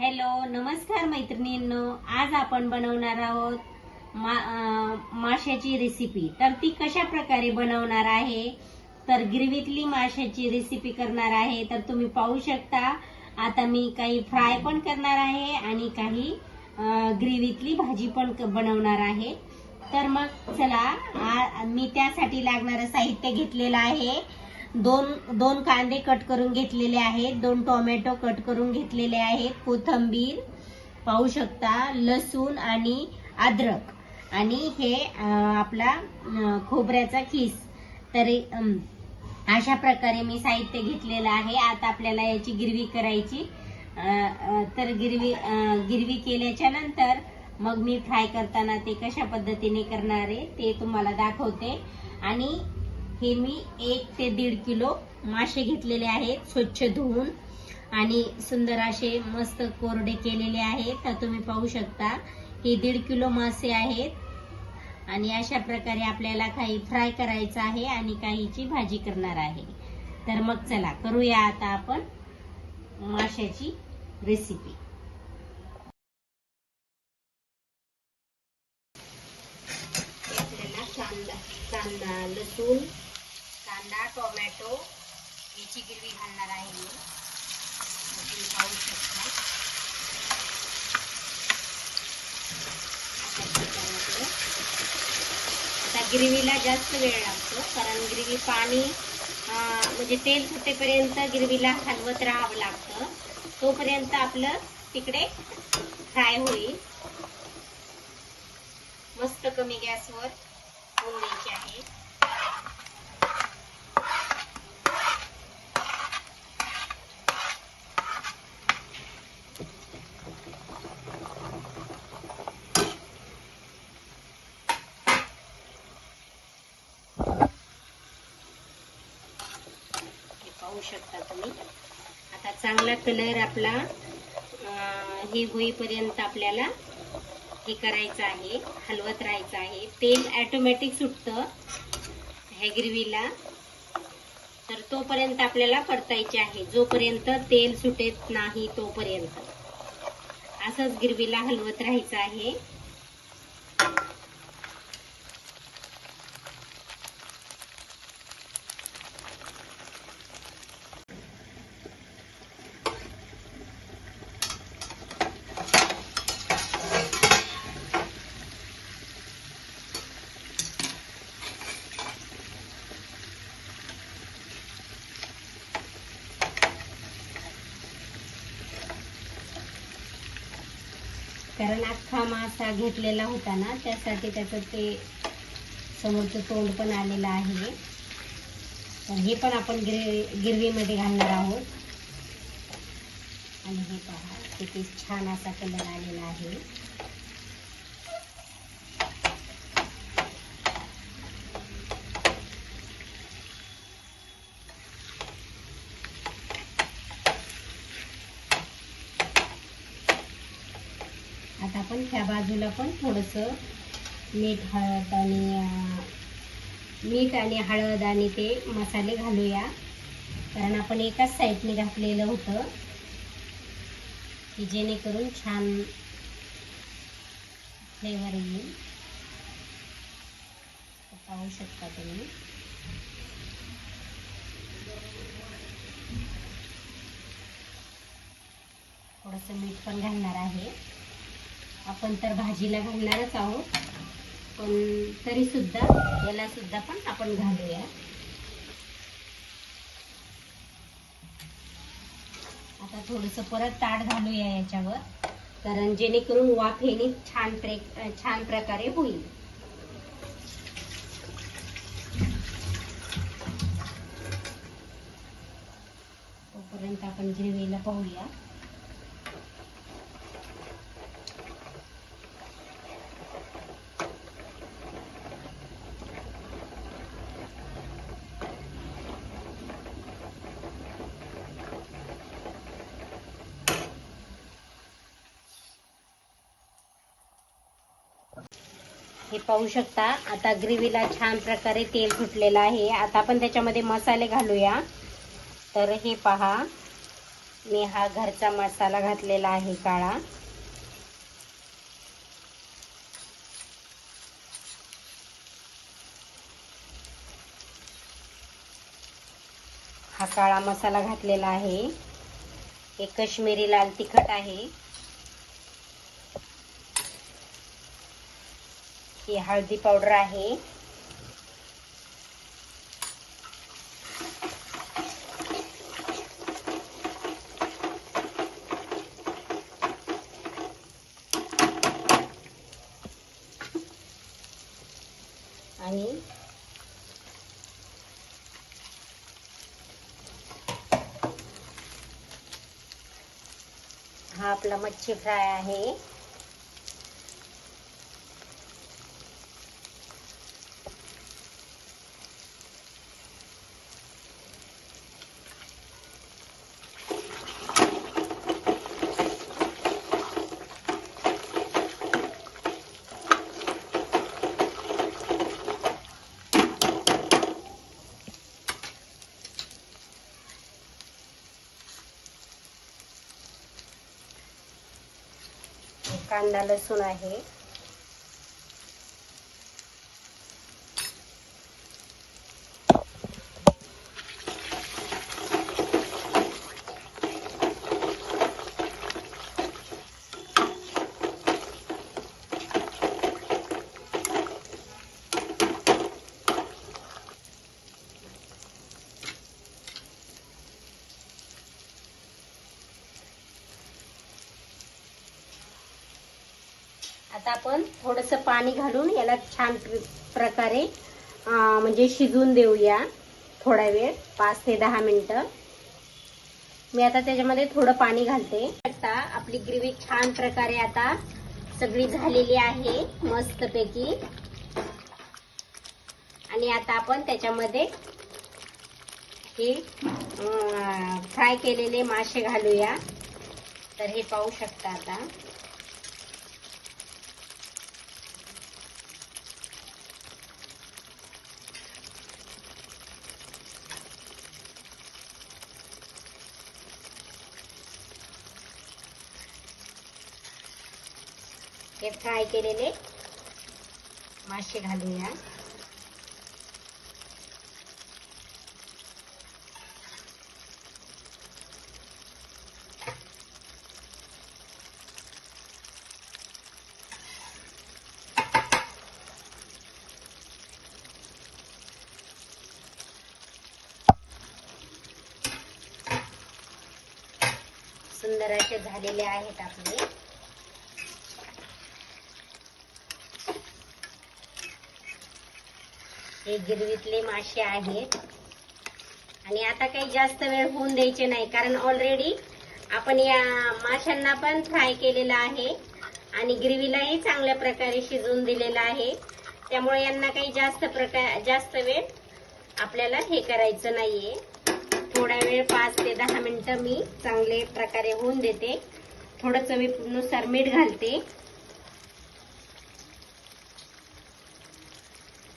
Hello नमस्कार मैत्रिणींनो. आज आपण बनवणार आहोत मा माशाची रेसिपी तर ती कशा प्रकारे बनवणार आहे? तर गिरवीतली माशाची रेसिपी करणार आहे. तर तुम्ही पाहू शकता. आता मी काही फ्राय पण करणार आहे आणि काही ग्रेव्हीतली भाजी पण क- बनवणार आहे. तर मग चला आ- मी त्यासाठी लागणारं साहित्य घेतलेलं आहे. दोन दोन कांदे कट करून घेतलेले आहेत दोन टोमॅटो कट करून घेतलेले आहेत कोथंबीर पाहू शकता लसूण आणि अद्रक. आणि हे आपला खोबऱ्याचा खीस. तरी अशा प्रकारे मी साहित्य घेतलेलं आहे. आता आपल्याला याची गिरवी करायची. तर गिरवी गिरवी केल्याच्यानंतर मग मी फ्राय करताना ते कशा पद्धतीने करणार आहे ते तुम्हाला दाखवते. आणि हे मी एक ते दीड किलो मासे घेतलेले आहेत स्वच्छ धुवून. आणि सुंदर असे मस्त कोरडे केलेले आहेत तर तुम्ही पाहू शकता. हे दीड किलो मासे आहेत. आणि अशा प्रकारे आपल्याला काही फ्राय करायचं आहे आणि काहीची भाजी करणार आहे. तर मग चला करूया आता आपण माशाची रेसिपी कांदा कांदा लसूण कांदा टोमॅटो याची गिरवी घालणार आहे मी. तुम्ही पाहू शकता. आता गिरवीला जास्त वेळ लागतो कारण गिरवी पाणी म्हणजे तेल सुटेपर्यंत गिरवीला हलवत राहावं लागतं. तोपर्यंत आपलं तिकडे फ्राय होईल. मस्त कमी गॅसवर होऊन पाहू शकता तुम्ही. आता चांगला कलर आपला हे होईपर्यंत आपल्याला हे करायचं आहे हलवत राहायचं आहे. तेल ॲटोमॅटिक सुटतं ह्या गिरवीला तर तोपर्यंत आपल्याला परतायचे आहे. जोपर्यंत तेल सुटेत नाही तोपर्यंत. असंच गिरवीला हलवत राहायचं आहे. कारण अख्खा मासा घेतलेला होता ना त्यासाठी त्याचं ते समोरचं तोंड पण आलेलं आहे. तर हे पण आपण गिर गिरवीमध्ये घालणार आहोत. आणि हे पहा किती छान असा कलर आलेला आहे आता आपण ह्या बाजूला पण थोडंसं मीठ हळद आणि मीठ आणि हळद आणि ते मसाले घालूया. कारण आपण एकाच साईडने घातलेलं होतं की जेणेकरून छान फ्लेवर येईल. पाहू शकता तुम्ही. थोडंसं मीठ पण घालणार आहे. आपण तर भाजीला घालणारच आहोत. पण तरी सुद्धा याला सुद्धा पण आपण घालूया. आता थोडंसं परत ताट घालूया याच्यावर. कारण जेणेकरून वाफ येणे छान प्रे छान प्रकारे होईल. तोपर्यंत आपण ग्रेव्हीला पाहूया. हे पाहू शकता. आता ग्रेव्हीला छान प्रकारे तेल सुटलेलं आहे. आता आपण त्याच्यामध्ये मसाले घालूया. तर हे पहा. मी हा घरचा मसाला घातलेला आहे काळा. हा काळा मसाला घातलेला आहे. हे कश्मीरी लाल तिखट आहे. ही हळदी पावडर आहे. आणि हा आपला मच्छी फ्राय आहे. कांदा लसूण आहे. आता आपण थोडस पाणी घालून याला छान प्रकारे म्हणजे शिजून देऊया थोडा वेळ पाच ते दहा मिनटं. मी आता त्याच्यामध्ये थोडं पाणी घालते. आता आपली ग्रेव्ही छान प्रकारे आता सगळी झालेली आहे मस्तपैकी. आणि आता आपण त्याच्यामध्ये हे फ्राय केलेले मासे घालूया. तर हे पाहू शकता आता. हे फ्राय केलेले मासे घालूया. सुंदर असे झालेले आहेत आपले. हे गिरवीतले मासे आहेत. आणि आता काही जास्त वेळ होऊन द्यायचे नाही कारण ऑलरेडी आपण या माशांना पण फ्राय केलेला आहे. आणि ग्रेव्हीलाही चांगल्या प्रकारे शिजवून दिलेलं आहे. त्यामुळे यांना काही जास्त प्रकार जास्त वेळ आपल्याला हे करायचं नाहीये. थोडा वेळ पाच ते दहा मिनिटं मी चांगले प्रकारे होऊन देते. थोडं चवीनुसार मीठ घालते.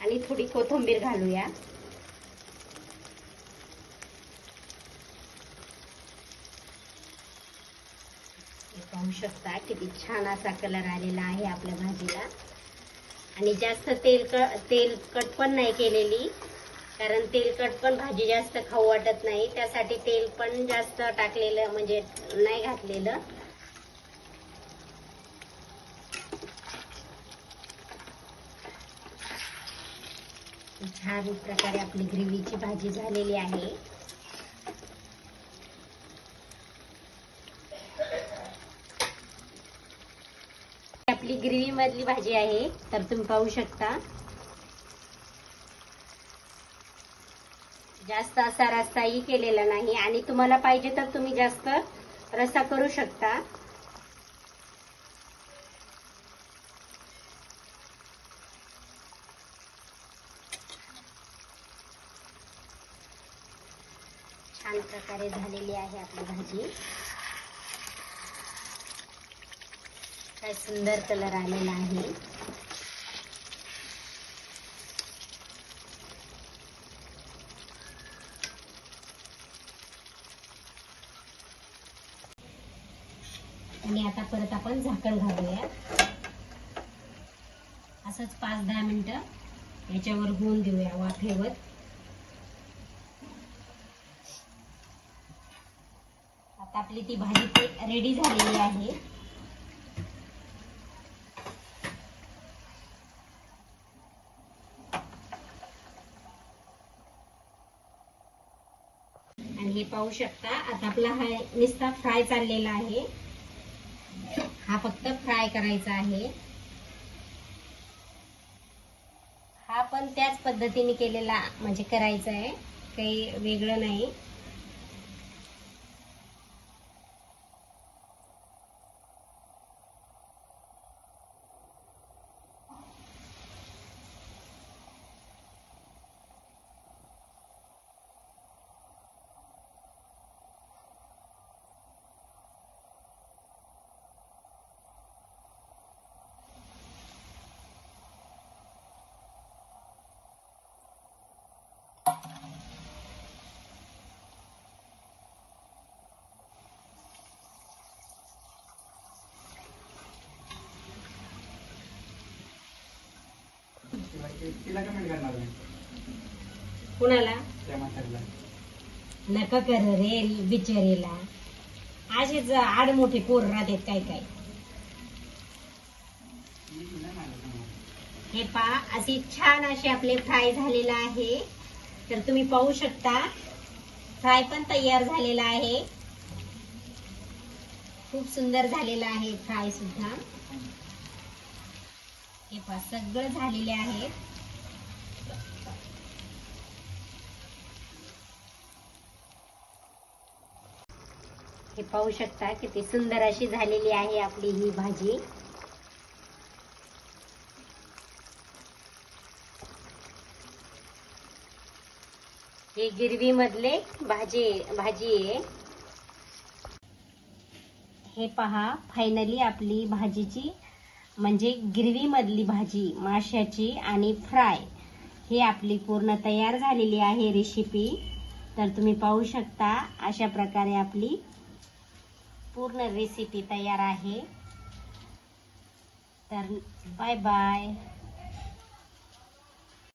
आणि थोडी कोथिंबीर घालूया. पाहू शकता किती छान असा कलर आलेला आहे आपल्या भाजीला. आणि जास्त तेल तेलकट पण नाही केलेली कारण तेलकट पण भाजी जास्त खाऊ वाटत नाही. त्यासाठी तेल पण जास्त टाकलेलं म्हणजे नाही घातलेलं. छान प्रकारे आपली ग्रेव्हीची भाजी झालेली आहे. आपली ग्रेव्ही मधली भाजी आहे तर तुम्ही पाहू शकता. जास्त असा रस्साही केलेला नाही आणि तुम्हाला पाहिजे तर तुम्ही जास्त रस्सा करू शकता छान प्रकारे झालेली आहे आपली भाजी. काय सुंदर कलर आलेला आहे. आणि आता परत आपण झाकण घालूया. असंच पाच दहा मिनटं याच्यावर होऊन देऊया वाफेवर. आपली ती भाजी रेडी झालेली आहे. आणि हे पाहू शकता आता आपला हा नुसता फ्राय चाललेला आहे. हा फक्त फ्राय करायचा आहे. हा पण त्याच पद्धतीने केलेला म्हणजे करायचा आहे. काही वेगळं नाही. तिला कमेंट करणार नाही. कुणाला? त्या म्हातारीला. नका कर रे बिचारीला. असेच आडमोठे पोर राहतात काय काय. हे पहा असे छान असे आपले फ्राय झालेला आहे. तर तुम्ही पाहू शकता. फ्राय पण तयार झालेला आहे. खूप सुंदर झालेला आहे फ्राय सुद्धा. हे पहा सगळं झालेले आहे. हे पाहू शकता किती सुंदर अशी झालेली आहे आपली ही भाजी. हे गिरवी मधले भाजी भाजी आहे. हे पहा फायनली आपली भाजीची म्हणजे गिरवीमधली भाजी माशाची आणि फ्राय ही आपली पूर्ण तयार झालेली आहे रेसिपी तर तुम्ही पाहू शकता अशा प्रकारे आपली पूर्ण रेसिपी तयार आहे. तर बाय बाय